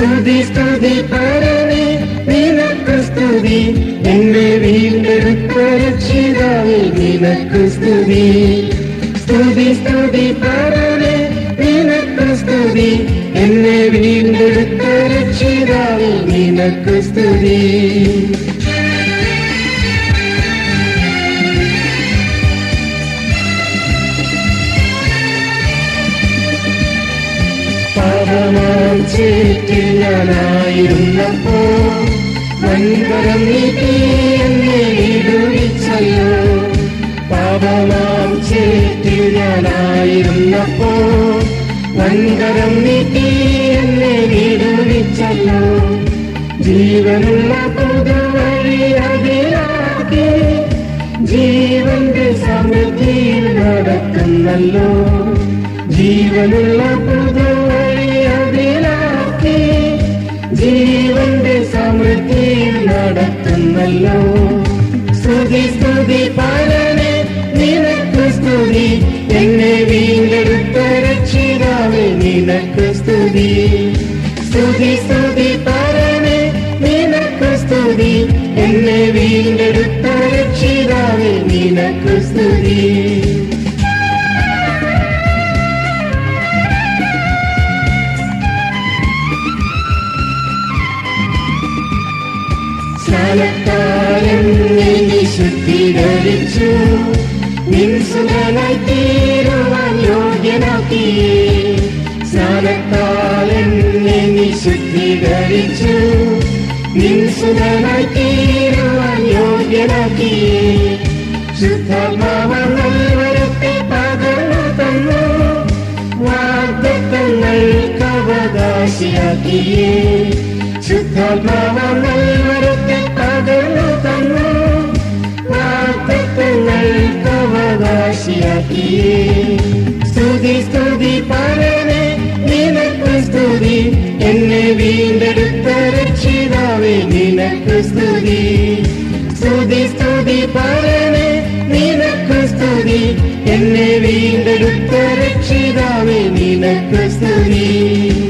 സ്തുതി സ്തുതി പരമേ നിനക്ക് സ്തുതി. എന്നെ വീണ്ടെടുത്ത രക്ഷിതാവേ നിനക്ക് സ്തുതി. സ്തുതി സ്തുതി പരമേ നിനക്ക് സ്തുതി. എന്നെ വീണ്ടെടുത്ത രക്ഷിതാവേ നിനക്ക് സ്തുതി. ചേറ്റിൽ ഞാനായിരുന്നപ്പോ വൻകരം നീട്ടി എന്നെ വിടുവിച്ചല്ലോ. പാപമാം ചേറ്റിൽ ഞാനായിരുന്നപ്പോ വൻകരം നീട്ടി എന്നെ വിടുവിച്ചല്ലോ. ജീവനുള്ള പുതുവഴി അതിലാക്കി ജീവന്റെ സമൃദ്ധിയിൽ നടക്കുന്നല്ലോ. ജീവനുള്ള പുതുവഴി നടത്തുന്നല്ലോ സ്തുതി സ്തുതി പരനെ നിനക്ക് സ്തുതി. എന്നെ വീണ്ടെടുത്ത രക്ഷിതാവേ നിനക്ക് സ്തുതി. സ്തുതി സ്തുതി പരനെ നിനക്ക് സ്തുതി. എന്നെ വീണ്ടെടുത്ത രക്ഷിതാവേ നിനക്ക് സ്തുതി. ശുദ്ധീകരിച്ചു നിൻ സുഖനായി തീരുവാൻ യോഗ്യനാക്കിയേ സ്നാനത്താലം നീ ശുദ്ധീകരിച്ചു നിൻ സുഖനായി തീരുവാൻ യോഗ്യനാക്കി. ശുദ്ധമാവ നൽവരത്തെ പകർന്നു തന്നു. വാഗ്ദത്തങ്ങൾ കവകാശിയാക്കിയേ. ശുദ്ധമാവ വരത്തെ സ്തുതി സ്തുതി പരനെ നിനക്ക് സ്തുതി എന്നെ വീണ്ടെടുത്ത രക്ഷിതാവേ നിനക്ക് സ്തുതി. സ്തുതി സ്തുതി പരനെ നിനക്ക് സ്തുതി. എന്നെ വീണ്ടെടുത്ത രക്ഷിതാവേ നിനക്ക് സ്തുതി.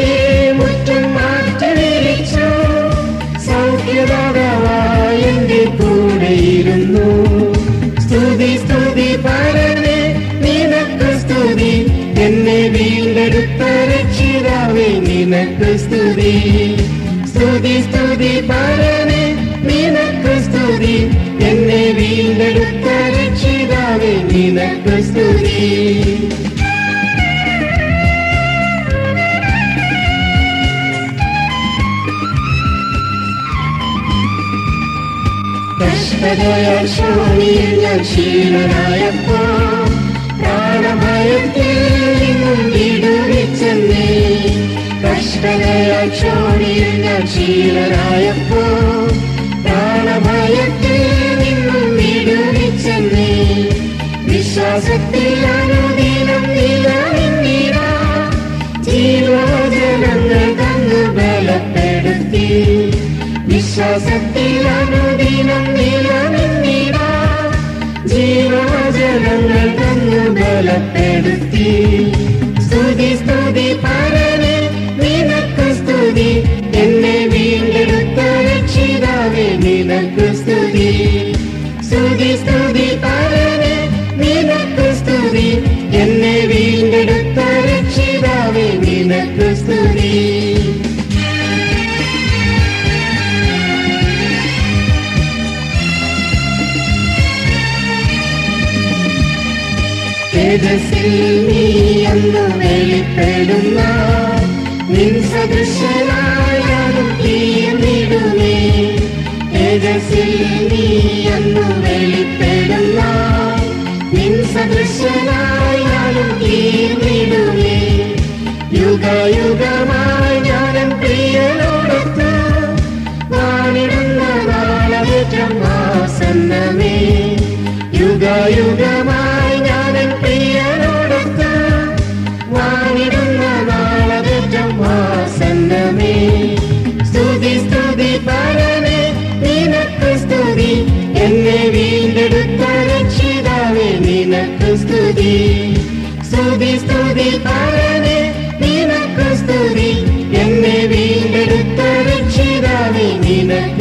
എന്റെ കൂടെയിരുന്നു. സ്തുതി സ്തുതി പരനെ നിനക്ക് സ്തുതി. എന്നെ വീണ്ടെടുത്ത രക്ഷിതാവേ നിനക്ക് സ്തുതി. സ്തുതി സ്തുതി പരനെ നിനക്ക് സ്തുതി. എന്നെ വീണ്ടെടുത്ത രക്ഷിതാവേ നിനക്ക് സ്തുതി. കഷ്ടതയാൽ ശോണിയിൽ ഞാൻ ക്ഷീണനായപ്പോ പ്രാണഭയത്തിൽ നിന്നും വിടുവിച്ചെന്നേ കഷ്ടതയാൽ വിടുവിച്ചെന്നേ വിശ്വാസത്തിൽ അനുദിനം നിലനിന്നിടാ ജീവജനങ്ങൾ തന്നു ബലപ്പെടുത്തി വിശ്വാസത്തിൽ അനുദിനം തന്നു ബലപ്പെടുത്തി തേജസ്സിൽ നീ എന്ന് വെളിപ്പെടുന്ന നിൻ സദൃശനായാലും എന്നെ വീണ്ടെടുത്ത രക്ഷിതാവേ നിനക്ക് സ്തുതി. സ്തുതി സ്തുതി പറവേ നിനക്ക് സ്തുതി. എന്നെ വീണ്ടെടുത്ത രക്ഷിതാവേ നിനക്ക്